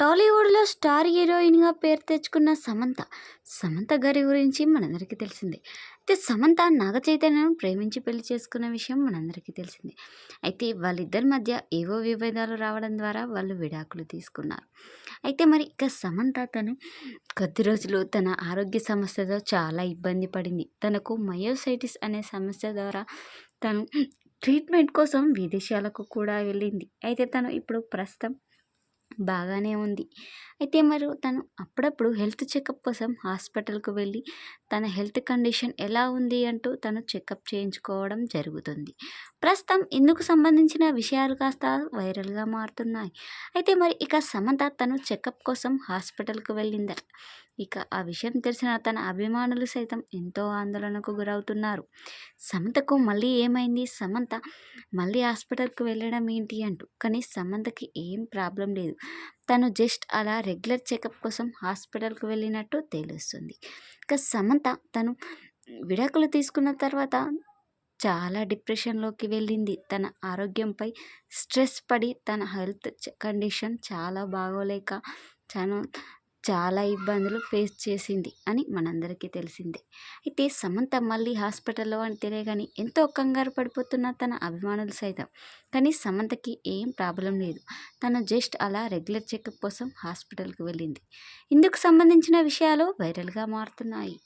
టాలీవుడ్‌లో స్టార్ హీరోయిన్‌గా పేరు తెచ్చుకున్న సమంత. సమంత గారి గురించి మనందరికీ తెలిసిందే. అయితే సమంత నాగ చైతన్యను ప్రేమించి పెళ్ళి చేసుకున్న విషయం మనందరికీ తెలిసిందే. అయితే వాళ్ళిద్దరి మధ్య ఏవో విభేదాలు రావడం ద్వారా వాళ్ళు విడాకులు తీసుకున్నారు. అయితే మరి ఇక సమంత తను కొద్ది రోజులు తన ఆరోగ్య సమస్యతో చాలా ఇబ్బంది పడింది. తనకు మయోసైటిస్ అనే సమస్య ద్వారా తను ట్రీట్మెంట్ కోసం విదేశాలకు కూడా వెళ్ళింది. అయితే తను ఇప్పుడు ప్రస్తుతం బాగానే ఉంది. అయితే మరి తను అప్పుడప్పుడు హెల్త్ చెకప్ కోసం హాస్పిటల్‌కు వెళ్ళి తన హెల్త్ కండిషన్ ఎలా ఉంది అంటూ తను చెకప్ చేయించుకోవడం జరుగుతుంది. ప్రస్తుతం ఇందుకు సంబంధించిన విషయాలు కాస్త వైరల్‌గా మారుతున్నాయి. అయితే మరి ఇక సమంత తను చెకప్ కోసం హాస్పిటల్‌కు వెళ్ళిందట. ఇక ఆ విషయం తెలిసిన తన అభిమానులు సైతం ఎంతో ఆందోళనకు గురవుతున్నారు. సమంతకు మళ్ళీ ఏమైంది? సమంత మళ్ళీ హాస్పిటల్‌కి వెళ్ళడం ఏంటి అంటూ. కానీ సమంతకి ఏం ప్రాబ్లం లేదు. తను జస్ట్ అలా రెగ్యులర్ చెకప్ కోసం హాస్పిటల్‌కి వెళ్ళినట్టు తెలుస్తుంది. ఇక సమంత తను విడాకులు తీసుకున్న తర్వాత చాలా డిప్రెషన్‌లోకి వెళ్ళింది. తన ఆరోగ్యంపై స్ట్రెస్ పడి తన హెల్త్ కండిషన్ చాలా బాగోలేక తను చాలా ఇబ్బందులు ఫేస్ చేసింది అని మనందరికీ తెలిసిందే. అయితే సమంత మళ్ళీ హాస్పిటల్‌లో అని తెలియగానే ఎంతో కంగారు పడిపోతున్న తన అభిమానులు సైతం. కానీ సమంతకి ఏం ప్రాబ్లం లేదు. తను జస్ట్ అలా రెగ్యులర్ చెకప్ కోసం హాస్పిటల్‌కి వెళ్ళింది. ఇందుకు సంబంధించిన విషయాలు వైరల్‌గా మారుతున్నాయి.